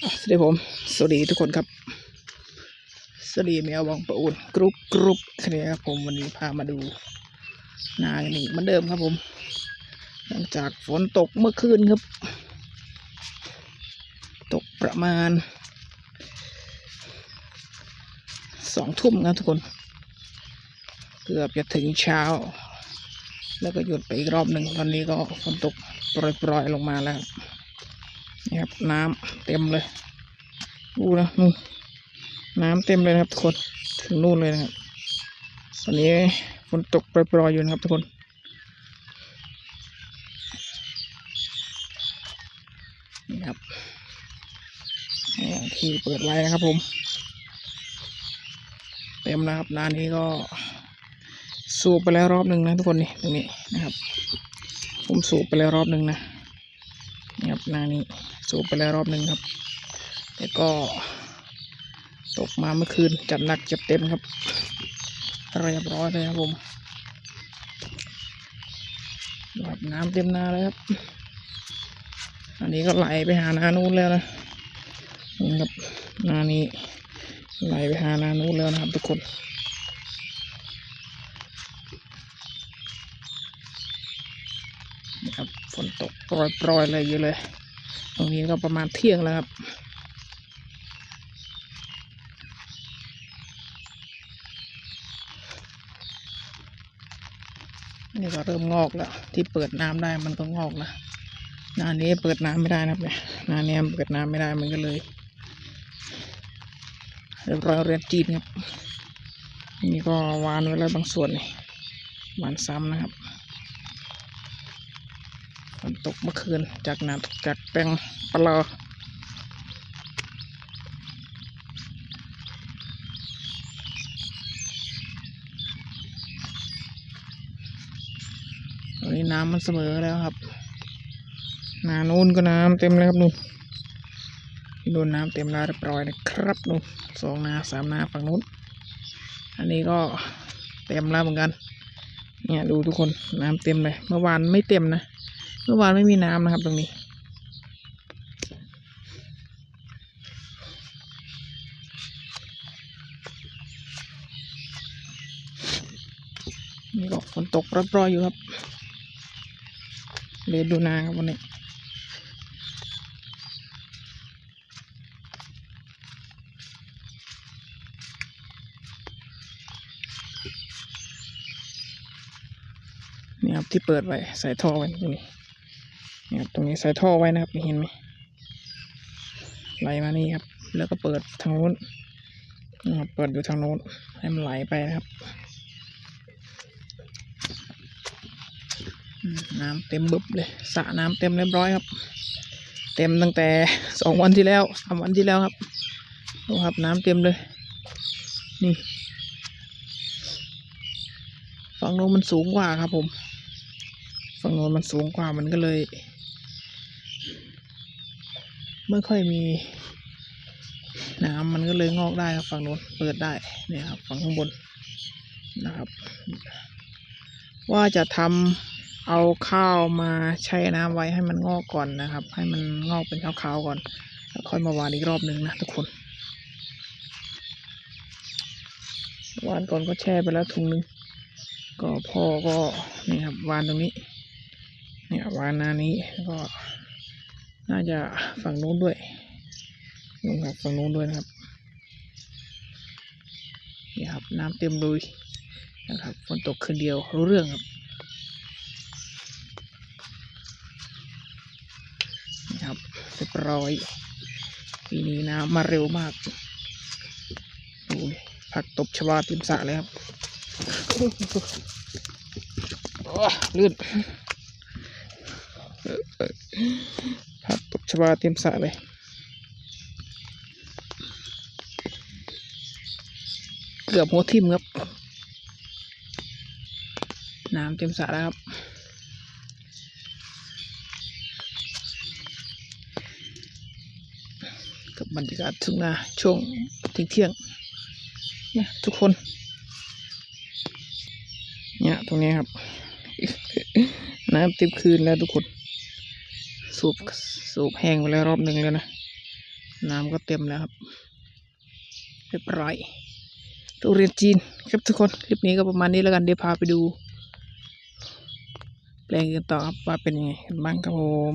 สวัสดีผม สวัสดีทุกคนครับ สวัสดีแมววังประอุนกรุ๊ปกรุ๊ปคะแนนครับผมวันนี้พามาดู นากันอีกเหมือนเดิมครับผม หลังจากฝนตกเมื่อคืนครับ ตกประมาณสองทุ่มครับทุกคน เกือบจะถึงเช้า แล้วก็หยุดไปอีกรอบหนึ่งตอนนี้ก็ฝนตกโปรยๆลงมาแล้วครับ นี่ครับน้ำเต็มเลยดูนะนู่นน้ำเต็มเลยนะครับทุกคนถึงนู่นเลยนะครับตอนนี้ฝนตกโปรยๆอยู่นะครับทุกคนนี่ครับที่เปิดไว้นะครับผม เต็มแล้วครับร้านนี้ก็สูบไปแล้วรอบหนึ่งนะทุกคนนี่ตรงนี้นะครับ ผมสูบไปแล้วรอบหนึ่งนะนี่ครับนานี้ สูบไปแล้วรอบหนึ่งครับแต่ก็ตกมาเมื่อคืนจัดหนักจัดเต็มครับเรียบร้อยเลยครับผมดูครับน้ำเต็มนาเลยครับ อันนี้ก็ไหลไปหานานู้นแล้วนะนี่ครับนานี้ไหลไปหานานู้นแล้วนะครับทุกคนนี่ครับฝนตกโปรยๆเลยเยอะเลย ตรงนี้ก็ประมาณเที่ยงแล้วครับนี่ก็เริ่มงอกแล้ว ที่เปิดน้ำได้มันก็งอกนะนานี้เปิดน้ำไม่ได้นะครับเนี่ยนานี้เปิดน้ำไม่ได้มันก็เลยเรียบร้อยเรียนจีนครับนี่ก็วานไว้แล้วบางส่วนนี่วานซ้ำนะครับ นตกเมื่อคืนจากน้ำจากแปลงปลาตอนนี้น้ำมันเสมอแล้วครับนานู้นก็น้ำเต็มเลยครับนู่นโดนน้ำเต็มแล้วเรียบร้อยนะครับนู่นสองนาสามนาฝั่งนู้น อันนี้ก็เต็มแล้วเหมือนกัน เนี่ยดูทุกคนน้ำเต็มเลย เมื่อวานไม่เต็มนะ เมื่อวานไม่มีน้ำนะครับ ตรงนี้ นี่ก็ฝนตกรอบๆอยู่ครับเดี๋ยวดูนาครับวันนี้นี่ครับที่เปิดไว้ใส่ท่อไว้ตรงนี้ นี่ครับตรงนี้ใส่ท่อไว้นะครับเห็นไหมไหลมานี่ครับ แล้วก็เปิดทางโน้นนะครับเปิดอยู่ทางโน้นให้มันไหลไปนะครับน้ำเต็มบึบเลยสระน้ำเต็มเรียบร้อยครับ เต็มตั้งแต่สองวันที่แล้วสามวันที่แล้วครับดูครับน้ำเต็มเลย นี่ฝั่งโน้นมันสูงกว่าครับผมฝั่งโน้นมันสูงกว่ามันก็เลย ไม่ค่อยมีน้ำมันก็เลยงอกได้ครับฝั่งโน้นเปิดได้เนี่ยครับฝั่งข้างบนนะครับ ว่าจะทำเอาข้าวมาใช้น้ำไว้ให้มันงอกก่อนนะครับ ให้มันงอกเป็นขาวๆก่อนแล้วค่อยมาวานอีกรอบหนึ่งนะทุกคนวานก่อนก็แช่ไปแล้วถุงนึง ก็พ่อก็นี่ครับวานตรงนี้เนี่ยวานหนานี้แล้วก็ น่าจะฝั่งนู้นด้วยนู่นครับฝั่งนู้นด้วยนะครับนี่ครับน้ำเต็มเลยนะครับฝนตกคืนเดียวรู้เรื่องครับนี่ครับเรียบร้อยปีนี้น้ำมาเร็วมากดูผักตบชวาเต็มสระเลยครับโอ้ลื่น ผักตบชวาเต็มสระเลยเกือบหัวทิ่มครับ น้ำเต็มสระแล้วครับ กับบรรยากาศทุ่งนาช่วงเที่ยงเที่ยงเนี่ยทุกคน เนี่ย ตรงนี้ครับ น้ำเต็มคืนแล้วทุกคนสูบ สูบแห้งไปแล้วรอบหนึ่งแล้วนะ น้ำก็เต็มแล้วครับเรียบร้อยทุเรียนจีนครับทุกคนคลิปนี้ก็ประมาณนี้แล้วกันเดี๋ยวพาไปดู แปลงกันต่อครับว่าเป็นยังไงกันบ้างครับผม